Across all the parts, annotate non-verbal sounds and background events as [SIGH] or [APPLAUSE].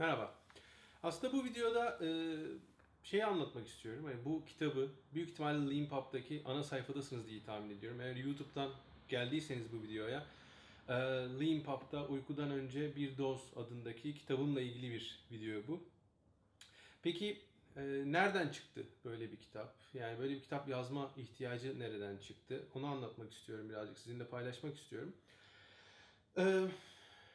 Merhaba. Aslında bu videoda e, şeyi anlatmak istiyorum. Hani bu kitabı büyük ihtimalle Leanpub'daki ana sayfadasınız diye tahmin ediyorum. Eğer YouTube'dan geldiyseniz bu videoya e, Leanpub'da Uykudan Önce Bir Doz adındaki kitabımla ilgili bir video bu. Peki e, nereden çıktı böyle bir kitap? Yani böyle bir kitap yazma ihtiyacı nereden çıktı? Onu anlatmak istiyorum birazcık sizinle paylaşmak istiyorum. E,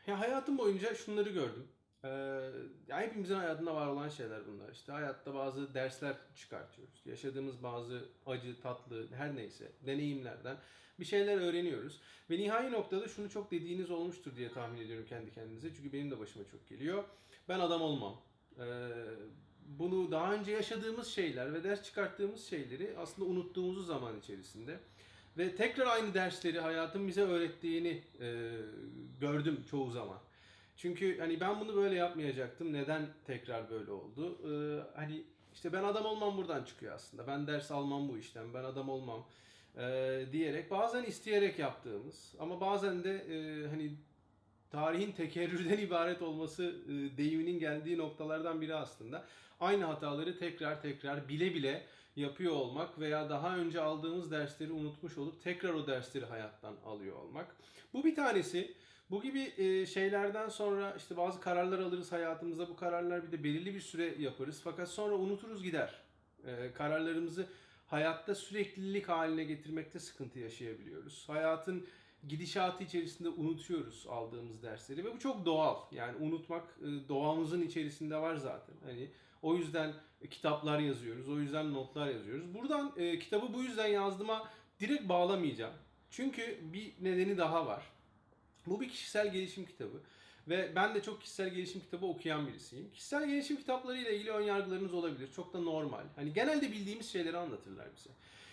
ya hayatım boyunca şunları gördüm. Ee, hepimizin hayatında var olan şeyler bunlar. İşte hayatta bazı dersler çıkartıyoruz. Yaşadığımız bazı acı, tatlı, her neyse deneyimlerden bir şeyler öğreniyoruz. Ve nihai noktada şunu çok dediğiniz olmuştur diye tahmin ediyorum kendi kendinize. Çünkü benim de başıma çok geliyor. Ben adam olmam. Ee, bunu daha önce yaşadığımız şeyler ve ders çıkarttığımız şeyleri aslında unuttuğumuzu zaman içerisinde ve tekrar aynı dersleri hayatın bize öğrettiğini e, gördüm çoğu zaman. Çünkü hani ben bunu böyle yapmayacaktım. Neden tekrar böyle oldu? Ee, hani işte ben adam olmam buradan çıkıyor aslında. Ben ders almam bu işten. Ben adam olmam ee, diyerek bazen isteyerek yaptığımız ama bazen de e, hani tarihin tekerrürden [LAUGHS] ibaret olması e, deyiminin geldiği noktalardan biri aslında. Aynı hataları tekrar tekrar bile bile yapıyor olmak veya daha önce aldığımız dersleri unutmuş olup tekrar o dersleri hayattan alıyor olmak. Bu bir tanesi. Bu gibi e, şeylerden sonra işte bazı kararlar alırız hayatımızda. Bu kararlar bir de belirli bir süre yaparız. Fakat sonra unuturuz gider. E, kararlarımızı hayatta süreklilik haline getirmekte sıkıntı yaşayabiliyoruz. Hayatın gidişatı içerisinde unutuyoruz aldığımız dersleri ve bu çok doğal. Yani unutmak e, doğamızın içerisinde var zaten. Hani o yüzden kitaplar yazıyoruz, o yüzden notlar yazıyoruz. Buradan kitabı bu yüzden yazdığıma direkt bağlamayacağım. Çünkü bir nedeni daha var. Bu bir kişisel gelişim kitabı. Ve ben de çok kişisel gelişim kitabı okuyan birisiyim. Kişisel gelişim kitapları ile ilgili ön yargılarınız olabilir. Çok da normal. Hani genelde bildiğimiz şeyleri anlatırlar bize.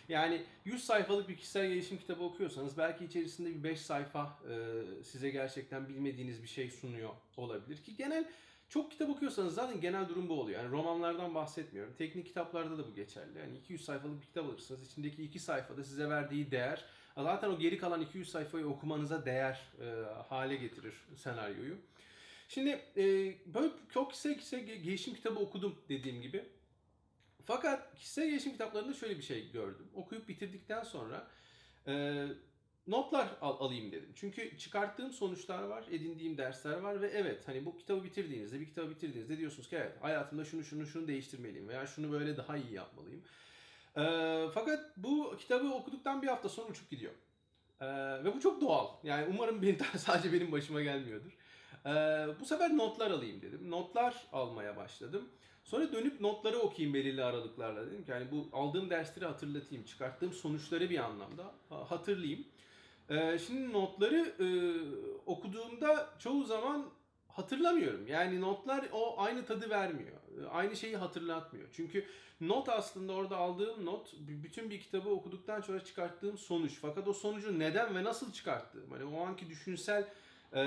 Yani 100 sayfalık bir kişisel gelişim kitabı okuyorsanız belki içerisinde bir 5 sayfa e, size gerçekten bilmediğiniz bir şey sunuyor olabilir. Ki genel çok kitap okuyorsanız zaten genel durum bu oluyor. Yani romanlardan bahsetmiyorum. Teknik kitaplarda da bu geçerli. Yani 200 sayfalık bir kitap alırsınız. İçindeki 2 sayfada size verdiği değer zaten o geri kalan 200 sayfayı okumanıza değer e, hale getirir senaryoyu. Şimdi e, böyle çok kişisel kişisel gelişim kitabı okudum dediğim gibi. Fakat kişisel gelişim kitaplarında şöyle bir şey gördüm. Okuyup bitirdikten sonra e, notlar al, alayım dedim. Çünkü çıkarttığım sonuçlar var, edindiğim dersler var ve evet hani bu kitabı bitirdiğinizde, bir kitabı bitirdiğinizde diyorsunuz ki evet hayatımda şunu şunu şunu değiştirmeliyim veya şunu böyle daha iyi yapmalıyım. E, fakat bu kitabı okuduktan bir hafta sonra uçup gidiyor. E, ve bu çok doğal. Yani umarım benim [LAUGHS] sadece benim başıma gelmiyordur. E, bu sefer notlar alayım dedim. Notlar almaya başladım. Sonra dönüp notları okuyayım belirli aralıklarla dedim ki yani bu aldığım dersleri hatırlatayım, çıkarttığım sonuçları bir anlamda hatırlayayım. Şimdi notları okuduğumda çoğu zaman hatırlamıyorum. Yani notlar o aynı tadı vermiyor. Aynı şeyi hatırlatmıyor. Çünkü not aslında orada aldığım not bütün bir kitabı okuduktan sonra çıkarttığım sonuç. Fakat o sonucu neden ve nasıl çıkarttığım. Hani o anki düşünsel e,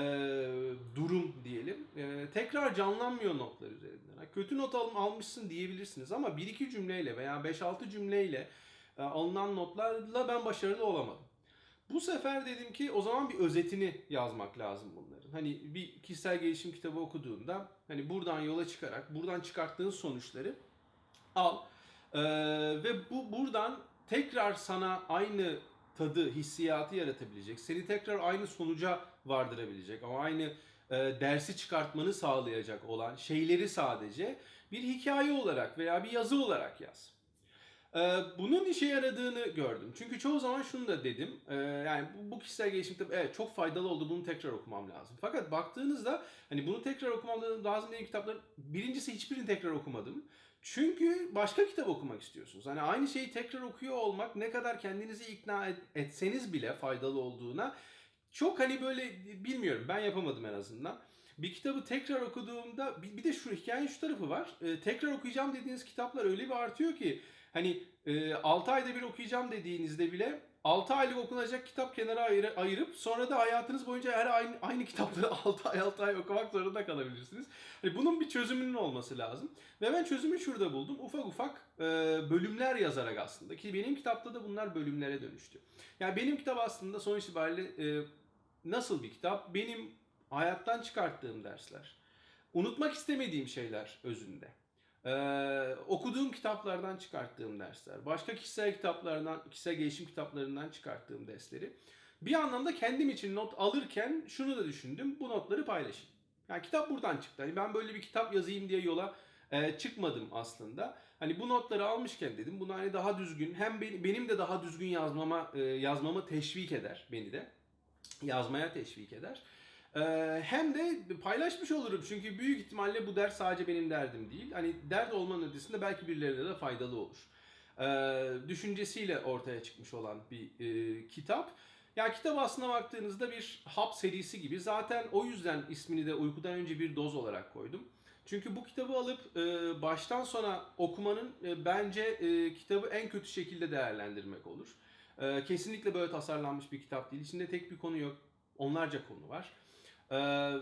durum diyelim. E, tekrar canlanmıyor notlar üzerinden. Kötü not al, almışsın diyebilirsiniz ama bir iki cümleyle veya 5-6 cümleyle e, alınan notlarla ben başarılı olamadım. Bu sefer dedim ki o zaman bir özetini yazmak lazım bunların. Hani bir kişisel gelişim kitabı okuduğunda hani buradan yola çıkarak buradan çıkarttığın sonuçları al ee, ve bu buradan tekrar sana aynı tadı, hissiyatı yaratabilecek, seni tekrar aynı sonuca vardırabilecek ama aynı e, dersi çıkartmanı sağlayacak olan şeyleri sadece bir hikaye olarak veya bir yazı olarak yaz. Ee, bunun işe yaradığını gördüm. Çünkü çoğu zaman şunu da dedim. Ee, yani bu, kişisel gelişim kitabı evet çok faydalı oldu. Bunu tekrar okumam lazım. Fakat baktığınızda hani bunu tekrar okumam lazım dediğim kitapların birincisi hiçbirini tekrar okumadım. Çünkü başka kitap okumak istiyorsunuz. Hani aynı şeyi tekrar okuyor olmak ne kadar kendinizi ikna et, etseniz bile faydalı olduğuna çok hani böyle bilmiyorum ben yapamadım en azından. Bir kitabı tekrar okuduğumda bir, bir de şu hikayenin şu tarafı var. Ee, tekrar okuyacağım dediğiniz kitaplar öyle bir artıyor ki Hani e, 6 ayda bir okuyacağım dediğinizde bile 6 aylık okunacak kitap kenara ayır, ayırıp sonra da hayatınız boyunca her aynı, aynı kitapları [LAUGHS] 6 ay 6 ay okumak zorunda kalabilirsiniz. Hani bunun bir çözümünün olması lazım. Ve ben çözümü şurada buldum. Ufak ufak e, bölümler yazarak aslında. Ki benim kitapta da bunlar bölümlere dönüştü. Yani benim kitap aslında sonuç itibariyle e, nasıl bir kitap? Benim hayattan çıkarttığım dersler unutmak istemediğim şeyler özünde. Ee, okuduğum kitaplardan çıkarttığım dersler, başka kişisel kitaplardan, kişisel gelişim kitaplarından çıkarttığım dersleri bir anlamda kendim için not alırken şunu da düşündüm. Bu notları paylaşayım. Yani kitap buradan çıktı. Hani ben böyle bir kitap yazayım diye yola e, çıkmadım aslında. Hani bu notları almışken dedim bunu hani daha düzgün hem beni- benim de daha düzgün yazmama e, yazmamı teşvik eder beni de. Yazmaya teşvik eder. E, hem de paylaşmış olurum çünkü büyük ihtimalle bu ders sadece benim derdim değil. Hani dert olmanın ötesinde belki birilerine de faydalı olur. E, düşüncesiyle ortaya çıkmış olan bir e, kitap. Ya kitap aslına baktığınızda bir hap serisi gibi. Zaten o yüzden ismini de uykudan önce bir doz olarak koydum. Çünkü bu kitabı alıp e, baştan sona okumanın e, bence kitabı en kötü şekilde değerlendirmek olur. Kesinlikle böyle tasarlanmış bir kitap değil. İçinde tek bir konu yok. Onlarca konu var. E,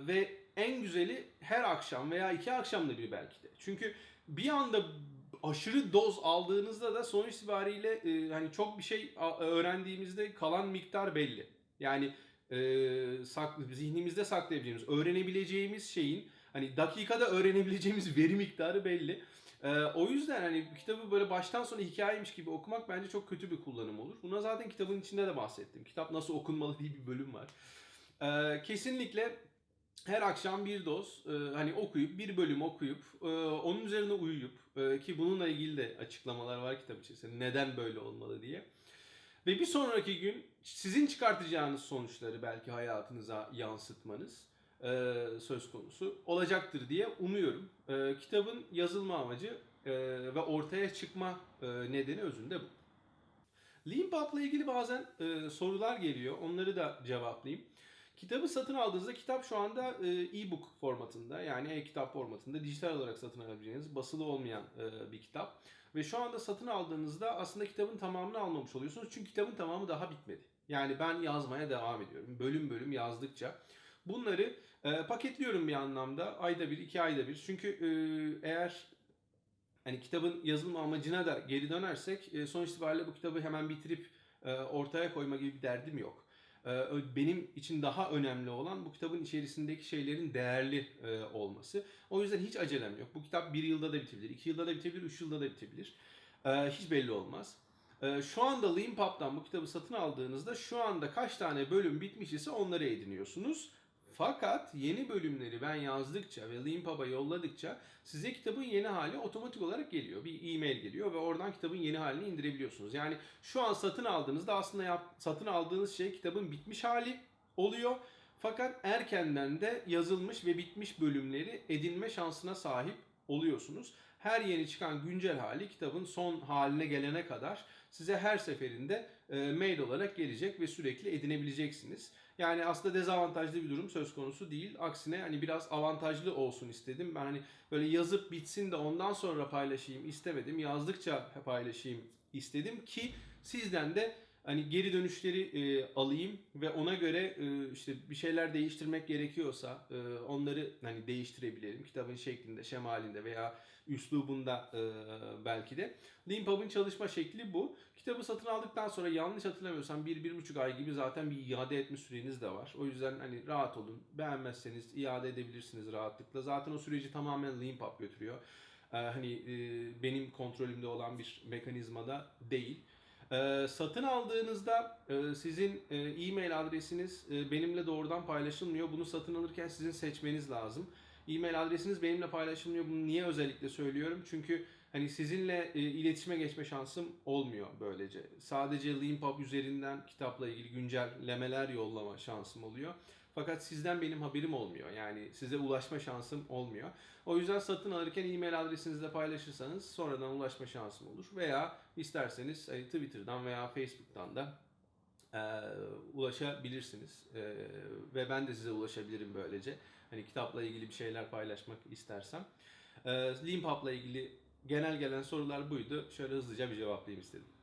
ve en güzeli her akşam veya iki akşamda bir belki de. Çünkü bir anda aşırı doz aldığınızda da sonuç itibariyle e, hani çok bir şey öğrendiğimizde kalan miktar belli. Yani e, saklı, zihnimizde saklayabileceğimiz, öğrenebileceğimiz şeyin hani dakikada öğrenebileceğimiz [LAUGHS] veri miktarı belli. E, o yüzden hani kitabı böyle baştan sona hikayeymiş gibi okumak bence çok kötü bir kullanım olur. Buna zaten kitabın içinde de bahsettim. Kitap nasıl okunmalı diye bir bölüm var. E, kesinlikle her akşam bir doz e, hani okuyup bir bölüm okuyup e, onun üzerine uyuyup e, ki bununla ilgili de açıklamalar var kitap içerisinde neden böyle olmalı diye. Ve bir sonraki gün sizin çıkartacağınız sonuçları belki hayatınıza yansıtmanız e, söz konusu olacaktır diye umuyorum. E, kitabın yazılma amacı e, ve ortaya çıkma e, nedeni özünde bu. Leanpub'la ilgili bazen e, sorular geliyor. Onları da cevaplayayım. Kitabı satın aldığınızda kitap şu anda e, e-book formatında yani e-kitap formatında dijital olarak satın alabileceğiniz basılı olmayan e, bir kitap. Ve şu anda satın aldığınızda aslında kitabın tamamını almamış oluyorsunuz. Çünkü kitabın tamamı daha bitmedi. Yani ben yazmaya devam ediyorum. Bölüm bölüm yazdıkça. Bunları e, paketliyorum bir anlamda. Ayda bir, iki ayda bir. Çünkü e, eğer hani kitabın yazılma amacına da geri dönersek e, sonuç itibariyle bu kitabı hemen bitirip e, ortaya koyma gibi bir derdim yok. E, ö- benim için daha önemli olan bu kitabın içerisindeki şeylerin değerli e, olması. O yüzden hiç acelem yok. Bu kitap bir yılda da bitebilir, iki yılda da bitebilir, üç yılda da bitebilir. E, hiç belli olmaz. E, şu anda Leanpub'dan bu kitabı satın aldığınızda şu anda kaç tane bölüm bitmiş ise onları ediniyorsunuz. Fakat yeni bölümleri ben yazdıkça ve Leanpub'a yolladıkça size kitabın yeni hali otomatik olarak geliyor. Bir e-mail geliyor ve oradan kitabın yeni halini indirebiliyorsunuz. Yani şu an satın aldığınızda aslında yap, satın aldığınız şey kitabın bitmiş hali oluyor. Fakat erkenden de yazılmış ve bitmiş bölümleri edinme şansına sahip oluyorsunuz. Her yeni çıkan güncel hali kitabın son haline gelene kadar size her seferinde e, mail olarak gelecek ve sürekli edinebileceksiniz. Yani aslında dezavantajlı bir durum söz konusu değil. Aksine hani biraz avantajlı olsun istedim. Ben hani böyle yazıp bitsin de ondan sonra paylaşayım istemedim. Yazdıkça paylaşayım istedim ki sizden de hani geri dönüşleri e, alayım ve ona göre e, işte bir şeyler değiştirmek gerekiyorsa e, onları hani değiştirebilirim. Kitabın şeklinde, şemalinde veya üslubunda e, belki de. Leanpub'ın çalışma şekli bu. Kitabı satın aldıktan sonra yanlış hatırlamıyorsam 1-1,5 ay gibi zaten bir iade etme süreniz de var. O yüzden hani rahat olun. Beğenmezseniz iade edebilirsiniz rahatlıkla. Zaten o süreci tamamen Leanpub götürüyor. Ee, hani e, benim kontrolümde olan bir mekanizmada değil. Ee, satın aldığınızda e, sizin e, e-mail adresiniz e, benimle doğrudan paylaşılmıyor. Bunu satın alırken sizin seçmeniz lazım. E-mail adresiniz benimle paylaşılmıyor. Bunu niye özellikle söylüyorum? Çünkü hani sizinle iletişime geçme şansım olmuyor böylece. Sadece Leanpub üzerinden kitapla ilgili güncellemeler yollama şansım oluyor. Fakat sizden benim haberim olmuyor. Yani size ulaşma şansım olmuyor. O yüzden satın alırken e-mail adresinizle paylaşırsanız sonradan ulaşma şansım olur. Veya isterseniz hani Twitter'dan veya Facebook'tan da e, ulaşabilirsiniz. E, ve ben de size ulaşabilirim böylece. Hani kitapla ilgili bir şeyler paylaşmak istersem. E, Leanpub'la ilgili genel gelen sorular buydu. Şöyle hızlıca bir cevaplayayım istedim.